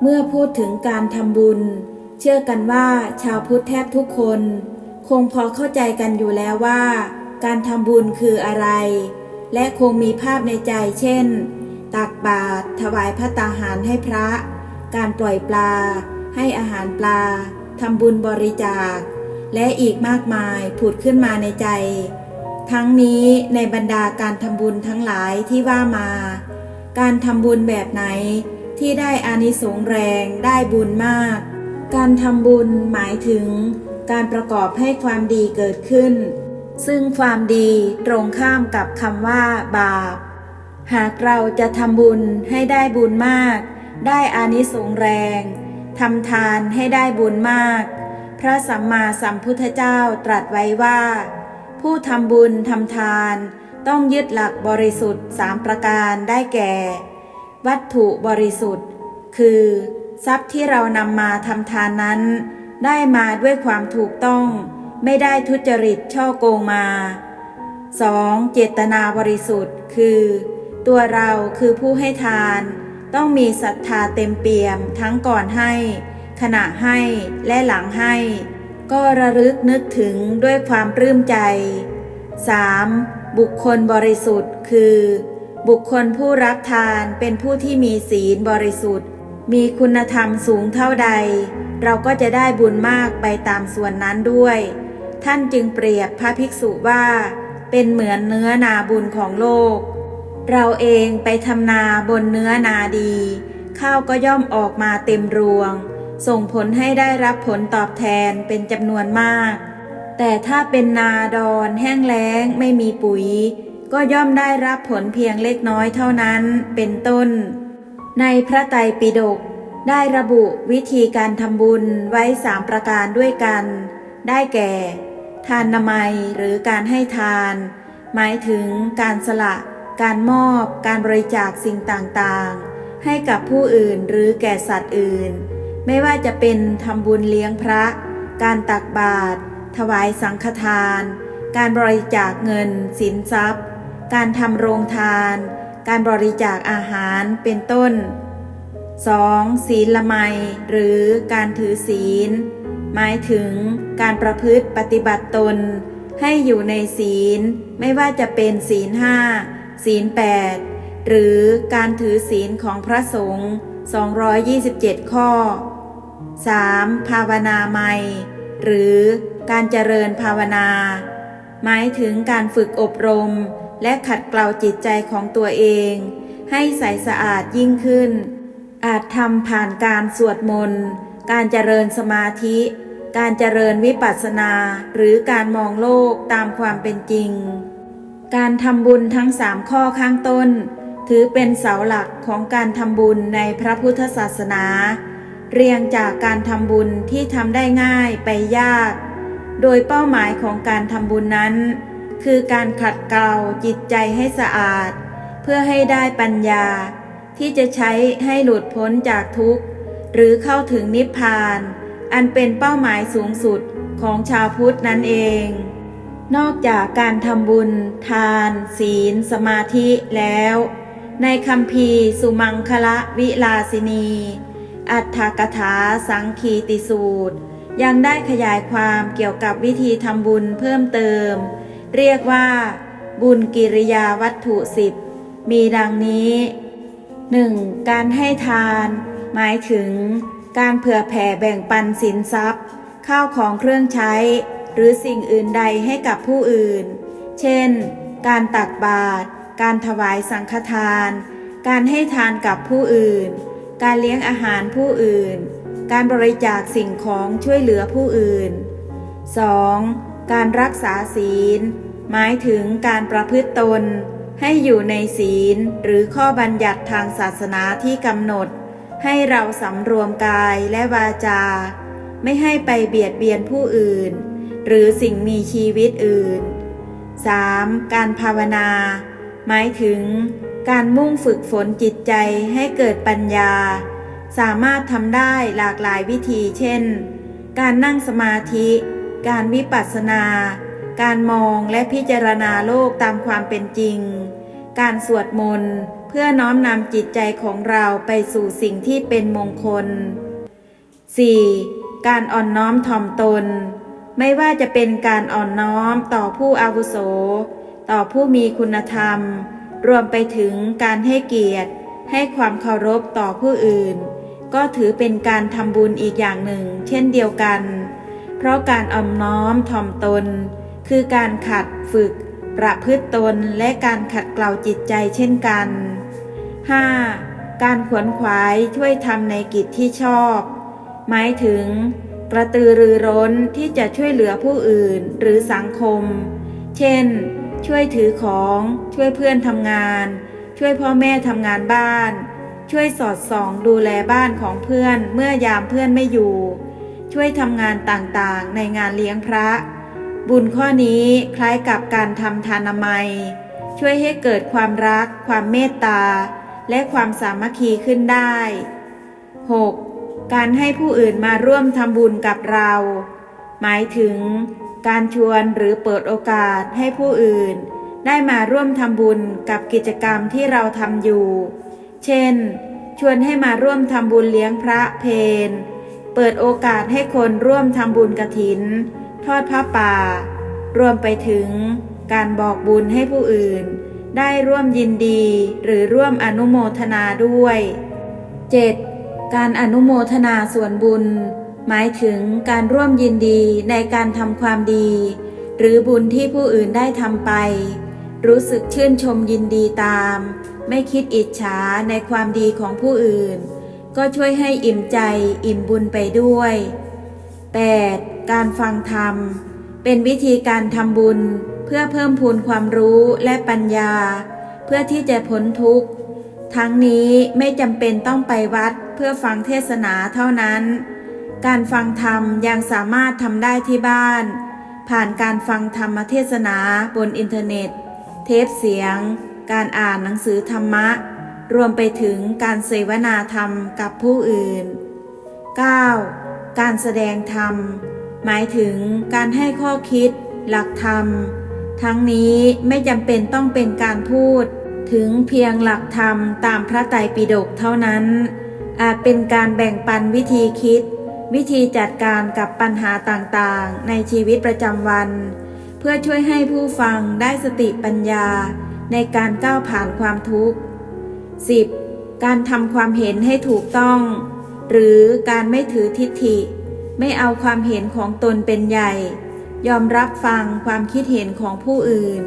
เมื่อพูดถึงการทำบุญ เชื่อกันว่าชาวพุทธแทบทุกคน คงพอเข้าใจกันอยู่แล้วว่า การทำบุญคืออะไร และคงมีภาพในใจเช่น ตักบาตรถวายพระตาหารให้พระ การปล่อยปลา ให้อาหารปลาทำบุญบริจาค และอีกมากมายผุดขึ้นมาในใจ ทั้งนี้ในบรรดาการทำบุญทั้งหลายที่ว่ามา การทำบุญแบบไหนที่ได้อานิสงส์แรงได้บุญมาก การทำบุญหมายถึง การประกอบให้ความดีเกิดขึ้น ซึ่งความดีตรงข้ามกับคำว่าบาป หากเราจะทำบุญให้ได้บุญมาก ได้อานิสงส์แรงทำทานให้ได้บุญมาก พระสัมมาสัมพุทธเจ้าตรัสไว้ว่า ผู้ทำบุญทำทาน ต้องยึดหลักบริสุทธิ์สามประการได้แก่ วัตถุบริสุทธิ์ คือ ทรัพย์ที่เรานำมาทำทานนั้น ได้มาด้วยความถูกต้อง ไม่ได้ทุจริตช่อโกงมา 2. เจตนาบริสุทธิ์ คือ ตัวเราคือผู้ให้ทาน ต้องมีศรัทธาเต็มเปี่ยมทั้งก่อนให้ ขณะให้และหลังให้ ก็ระลึกนึกถึงด้วยความปลื้มใจ 3. บุคคลบริสุทธิ์คือ บุคคลผู้รับทานเป็นผู้ที่มีศีลบริสุทธิ์ มีคุณธรรมสูงเท่าใด เราก็จะได้บุญมากไปตามส่วนนั้นด้วย ท่านจึงเปรียบพระภิกษุว่า เป็นเหมือนเนื้อนาบุญของโลก เราเองไปทำนาบนเนื้อนาดี ข้าวก็ย่อมออกมาเต็มรวง ส่งผลให้ได้รับผลตอบแทนเป็นจำนวนมาก แต่ถ้าเป็นนาดอนแห้งแล้งไม่มีปุ๋ย ก็ย่อมได้รับผลเพียงเล็กน้อยเท่านั้นเป็นต้น ในพระไตรปิฎกได้ระบุวิธีการทำบุญไว้สามประการด้วยกัน ได้แก่ ทานนามัยหรือการให้ทาน หมายถึงการสละ การมอบ การบริจาคสิ่งต่างๆ ให้กับผู้อื่นหรือแก่สัตว์อื่น ไม่ว่าจะเป็นทำบุญเลี้ยงพระ การตักบาตร ถวายสังฆทาน การบริจาคเงิน สินทรัพย์ การทำโรงทาน การบริจาคอาหารเป็นต้น 2. ศีลละไมหรือการถือศีล หมายถึงการประพฤติปฏิบัติตน ให้อยู่ในศีลไม่ว่าจะเป็นศีลห้าศีลแปดหรือการถือศีลของพระสงฆ์227 ข้อ 3. ภาวนาไมหรือ การเจริญภาวนา หมายถึงการฝึกอบรม และขัดเกลาจิตใจของตัวเอง ให้ใสสะอาดยิ่งขึ้น อาจทำผ่านการสวดมนต์ การเจริญสมาธิ การเจริญวิปัสสนา หรือการมองโลกตามความเป็นจริง การทำบุญทั้งสามข้อข้างต้น ถือเป็นเสาหลักของการทำบุญในพระพุทธศาสนาเรียงจากการทำบุญที่ทำได้ง่ายไปยาก โดยเป้าหมายของการทำบุญนั้น คือการขัดเกลาจิตใจให้สะอาด เพื่อให้ได้ปัญญา ที่จะใช้ให้หลุดพ้นจากทุกข์ หรือเข้าถึงนิพพาน อันเป็นเป้าหมายสูงสุดของชาวพุทธนั่นเอง นอกจากการทำบุญ ทาน ศีล สมาธิแล้ว ในคำพีสุมังคละวิลาสินี อัฏฐกถาสังคีติสูตร ยังได้ขยายความเกี่ยวกับวิธีทำบุญเพิ่มเติม เรียกว่า บุญกิริยาวัตถุสิบมีดังนี้ 1. การให้ทาน หมายถึง การเผื่อแผ่แบ่งปันสินทรัพย์ ข้าวของเครื่องใช้ หรือสิ่งอื่นใดให้กับผู้อื่น เช่น การตักบาตรการถวายสังฆทาน การให้ทานกับผู้อื่น การเลี้ยงอาหารผู้อื่น การบริจาคสิ่งของช่วยเหลือผู้อื่น 2. การรักษาศีล หมายถึงการประพฤติตน ให้อยู่ในศีลหรือข้อบัญญัติทางศาสนาที่กำหนด ให้เราสำรวมกายและวาจา ไม่ให้ไปเบียดเบียนผู้อื่น หรือสิ่งมีชีวิตอื่น 3. การภาวนา หมายถึง การมุ่งฝึกฝนจิตใจให้เกิดปัญญา สามารถทำได้หลากหลายวิธี เช่น การนั่งสมาธิ การวิปัสสนา การมองและพิจารณาโลกตามความเป็นจริง การสวดมนต์เพื่อน้อมนำจิตใจของเราไปสู่สิ่งที่เป็นมงคล 4. การอ่อนน้อมถ่อมตน ไม่ว่าจะเป็นการอ่อนน้อมต่อผู้อาวุโส ต่อผู้มีคุณธรรม รวมไปถึงการให้เกียรติ ให้ความเคารพต่อผู้อื่น ก็ถือเป็นการทำบุญอีกอย่างหนึ่ง เช่นเดียวกัน เพราะการอ่อนน้อมถ่อมตน คือการขัดฝึก ประพฤติตนและการขัดเกลาจิตใจเช่นกัน 5. การขวนขวายช่วยทำในกิจที่ชอบ หมายถึง กระตือรือร้นที่จะช่วยเหลือผู้อื่นหรือสังคม เช่น ช่วยถือของ ช่วยเพื่อนทำงาน ช่วยพ่อแม่ทำงานบ้าน ช่วยสอดส่องดูแลบ้านของเพื่อนเมื่อยามเพื่อนไม่อยู่ ช่วยทำงานต่างๆ ในงานเลี้ยงพระ บุญข้อนี้คล้ายกับการทำทานามัย ช่วยให้เกิดความรัก ความเมตตา และความสามัคคีขึ้นได้ 6. การให้ผู้อื่นมาร่วมทำบุญกับเรา หมายถึง การชวนหรือเปิดโอกาสให้ผู้อื่น ได้มาร่วมทำบุญกับกิจกรรมที่เราทำอยู่ เช่น ชวนให้มาร่วมทำบุญเลี้ยงพระเพนเปิดโอกาสให้คนร่วมทำบุญกระถิน ทอดผ้าป่า รวมไปถึงการบอกบุญให้ผู้อื่น ได้ร่วมยินดีหรือร่วมอนุโมทนาด้วย 7. การอนุโมทนาส่วนบุญ หมายถึงการร่วมยินดีในการทำความดี หรือบุญที่ผู้อื่นได้ทำไป รู้สึกชื่นชมยินดีตาม ไม่คิดอิจฉาในความดีของผู้อื่น ก็ช่วยให้อิ่มใจอิ่มบุญไปด้วย 8. การฟังธรรม เป็นวิธีการทำบุญเพื่อเพิ่มพูนความรู้และปัญญา เพื่อที่จะพ้นทุกข์ ทั้งนี้ไม่จำเป็นต้องไปวัดเพื่อฟังเทศนาเท่านั้น การฟังธรรมยังสามารถทำได้ที่บ้าน ผ่านการฟังธรรมเทศนาบนอินเทอร์เน็ต เทปเสียง การอ่านหนังสือธรรมะ รวมไปถึงการเสวนาธรรมกับผู้อื่น 9. การแสดงธรรม หมายถึงการให้ข้อคิด หลักธรรม ทั้งนี้ไม่จำเป็นต้องเป็นการพูด ถึงเพียงหลักธรรมตามพระไตรปิฎกเท่านั้น อาจเป็นการแบ่งปันวิธีคิด วิธีจัดการกับปัญหาต่างๆ ในชีวิตประจำวัน เพื่อช่วยให้ผู้ฟังได้สติปัญญา ในการก้าวผ่านความทุกข์ 10. การทำความเห็นให้ถูกต้อง หรือการไม่ถือทิฏฐิ ไม่เอาความเห็นของตนเป็นใหญ่ ยอมรับฟังความคิดเห็นของผู้อื่น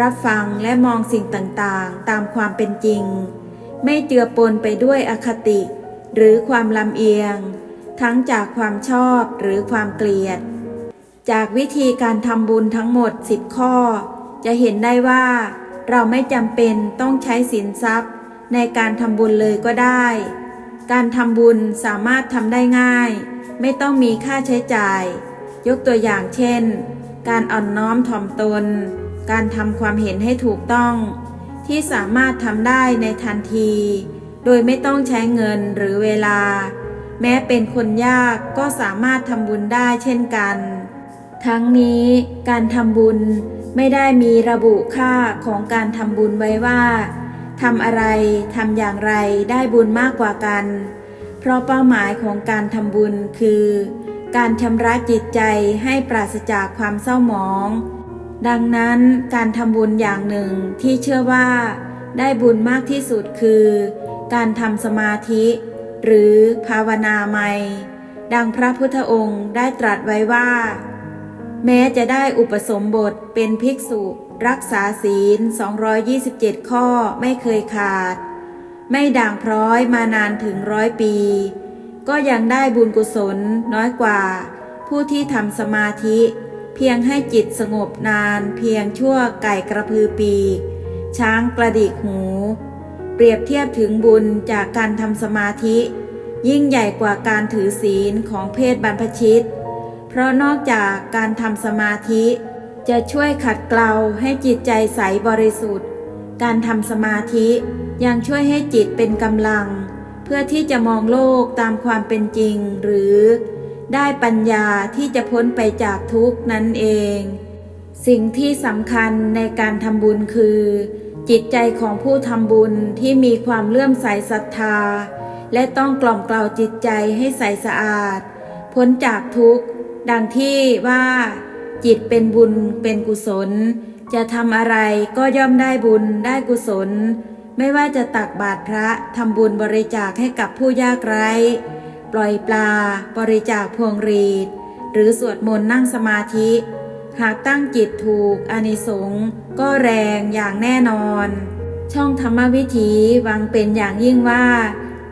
รับฟังและมองสิ่งต่างๆ ตามความเป็นจริง ไม่เจือปนไปด้วยอคติ หรือความลำเอียง ทั้งจากความชอบหรือความเกลียด จากวิธีการทำบุญทั้งหมด 10 ข้อ จะเห็นได้ว่า เราไม่จำเป็นต้องใช้สินทรัพย์ ในการทำบุญเลยก็ได้ การทำบุญสามารถทำได้ง่าย ไม่ต้องมีค่าใช้จ่าย ยกตัวอย่างเช่น การอ่อนน้อมถ่อมตน การทำความเห็นให้ถูกต้อง ที่สามารถทำได้ในทันที โดยไม่ต้องใช้เงินหรือเวลา แม้เป็นคนยากก็สามารถทำบุญได้เช่นกัน ทั้งนี้การทำบุญไม่ได้มีระบุค่าของการทำบุญไว้ว่าทำอะไรทำอย่างไรได้บุญมากกว่ากัน เพราะเป้าหมายของการทำบุญคือ การชำระจิตใจให้ปราศจากความเศร้าหมอง ดังนั้นการทำบุญอย่างหนึ่งที่เชื่อว่า ได้บุญมากที่สุดคือ การทำสมาธิ หรือภาวนาใหม่ดังพระพุทธองค์ได้ตรัสไว้ว่า แม้จะได้อุปสมบทเป็นภิกษุ รักษาศีล 227 ข้อไม่เคยขาด ไม่ด่างพร้อยมานานถึงร้อยปี ก็ยังได้บุญกุศลน้อยกว่า ผู้ที่ทำสมาธิ เพียงให้จิตสงบนาน เพียงชั่วไก่กระพือปีก ช้างกระดิกหู เปรียบเทียบถึงบุญจากการทำสมาธิ ยิ่งใหญ่กว่าการถือศีลของเพศบรรพชิต เพราะนอกจากการทำสมาธิ จะช่วยขัดเกลาให้จิตใจใสบริสุทธิ์ การทำสมาธิยังช่วยให้จิตเป็นกำลัง เพื่อที่จะมองโลกตามความเป็นจริง หรือได้ปัญญาที่จะพ้นไปจากทุกนั่นเอง สิ่งที่สำคัญในการทำบุญคือ จิตใจของผู้ทำบุญที่มีความเลื่อมใสศรัทธา และต้องกล่อมกล่าวจิตใจให้ใสสะอาด พ้นจากทุกข์ ดังที่ว่าจิตเป็นบุญเป็นกุศล จะทำอะไรก็ย่อมได้บุญได้กุศล ไม่ว่าจะตักบาตรพระทำบุญบริจาคให้กับผู้ยากไร้ ปล่อยปลา บริจาคพวงหรีด หรือสวดมนต์นั่งสมาธิ หากตั้งจิตถูกอานิสงส์ก็แรงอย่างแน่นอน ช่องธรรมวิถีวังเป็นอย่างยิ่งว่า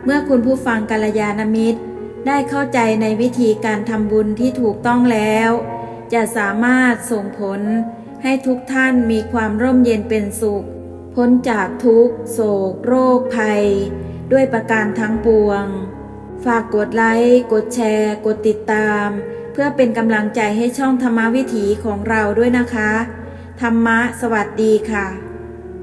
เมื่อคุณผู้ฟังกัลยาณมิตร ได้เข้าใจในวิธีการทำบุญที่ถูกต้องแล้ว จะสามารถส่งผลให้ทุกท่านมีความร่มเย็นเป็นสุข พ้นจากทุกโศก โรคภัย ด้วยประการทั้งปวง ฝากกดไลค์ กดแชร์ กดติดตาม เพื่อเป็นกำลังใจให้ช่องธรรมวิถีของเราด้วยนะคะ ธรรมะสวัสดีค่ะ